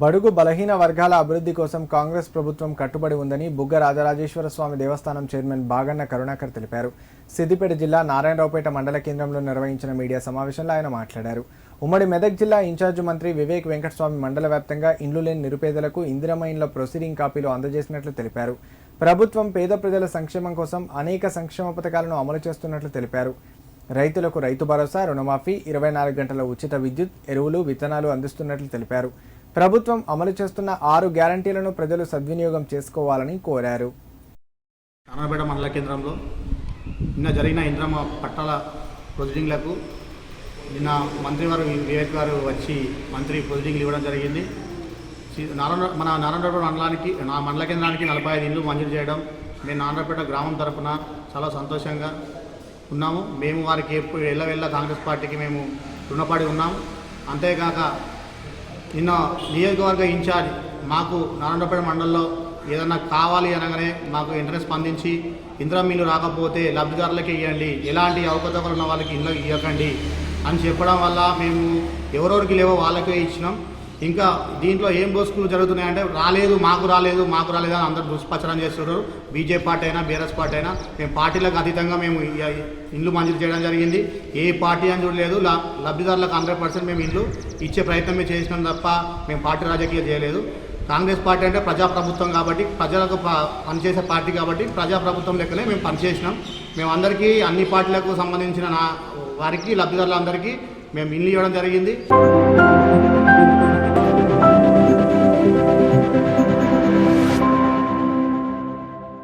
బడుగు బలహీన వర్గాల అభివృద్ధి కోసం కాంగ్రెస్ ప్రభుత్వం కట్టుబడి ఉందని బుగ్గ రాజరాజేశ్వర స్వామి దేవస్థానం చైర్మన్ బాగన్న కరుణాకర్ తెలిపారు. సిద్దిపేట జిల్లా నారాయణరావుపేట మండల కేంద్రంలో నిర్వహించిన మీడియా సమావేశంలో ఆయన మాట్లాడారు. ఉమ్మడి మెదక్ జిల్లా ఇన్ఛార్జి మంత్రి వివేక్ వెంకటస్వామి మండల వ్యాప్తంగా ఇండ్లు లేని నిరుపేదలకు ఇందిరమైన్ల ప్రొసీడింగ్ కాపీలు అందజేసినట్లు తెలిపారు. ప్రభుత్వం పేద ప్రజల సంక్షేమం కోసం అనేక సంక్షేమ పథకాలను అమలు చేస్తున్నట్లు తెలిపారు. రైతులకు రైతు భరోసా రుణమాఫీ ఇరవై నాలుగు గంటల ఉచిత విద్యుత్ ఎరువులు విత్తనాలు అందిస్తున్నట్లు తెలిపారు. ప్రభుత్వం అమలు చేస్తున్న ఆరు గ్యారంటీలను ప్రజలు సద్వినియోగం చేసుకోవాలని కోరారు. నారాయణపేట మండల కేంద్రంలో నిన్న జరిగిన ఇంద్రమ పట్టాల ప్రొసీడింగ్లకు నిన్న మంత్రి వారు వివేక్ గారు వచ్చి మంత్రి ప్రొసీడింగ్లు ఇవ్వడం జరిగింది. సి- నారాయణ మన నారాయణపేట మండలానికి నా మండల కేంద్రానికి నలభై ఐదు ఇండ్లు మంజూరు చేయడం మేము నారాయణపేట గ్రామం తరఫున చాలా సంతోషంగా ఉన్నాము. మేము వారికి ఎప్పుడు ఎల్లవెల్ల కాంగ్రెస్ పార్టీకి మేము రుణపడి ఉన్నాం. అంతేకాక నిన్న నియోజకవర్గ ఇన్ఛార్జ్ మాకు నారాయణపేట మండలంలో ఏదన్నా కావాలి అనగానే మాకు వెంటనే స్పందించి ఇందిరా మిల్లు రాకపోతే లబ్ధిదారులకి ఇవ్వండి ఎలాంటి అవకతవకలు ఉన్న వాళ్ళకి ఇల్లు ఇవ్వకండి అని చెప్పడం వల్ల మేము ఎవరెవరికి లేవో వాళ్ళకే ఇచ్చినాం. ఇంకా దీంట్లో ఏం దోసుకులు జరుగుతున్నాయంటే రాలేదు మాకు రాలేదు మాకు రాలేదు అని అందరూ దుష్ప్రచారం చేస్తున్నారు బీజేపీ పార్టీ అయినా బీఆర్ఎస్ పార్టీ అయినా మేము పార్టీలకు అతీతంగా మేము ఇండ్లు మంజూరు చేయడం జరిగింది. ఏ పార్టీ అని చూడలేదు. లబ్ధిదారులకు హండ్రెడ్ పర్సెంట్ మేము ఇండ్లు ఇచ్చే ప్రయత్నం మేము చేసినాం తప్ప మేము పార్టీ రాజకీయాలు చేయలేదు. కాంగ్రెస్ పార్టీ అంటే ప్రజాప్రభుత్వం కాబట్టి ప్రజలకు ప- పనిచేసే పార్టీ కాబట్టి ప్రజాప్రభుత్వం లెక్కనే మేము పనిచేసినాం. మేము అందరికీ అన్ని పార్టీలకు సంబంధించిన నా వారికి లబ్ధిదారులందరికీ మేము ఇల్లు ఇవ్వడం జరిగింది.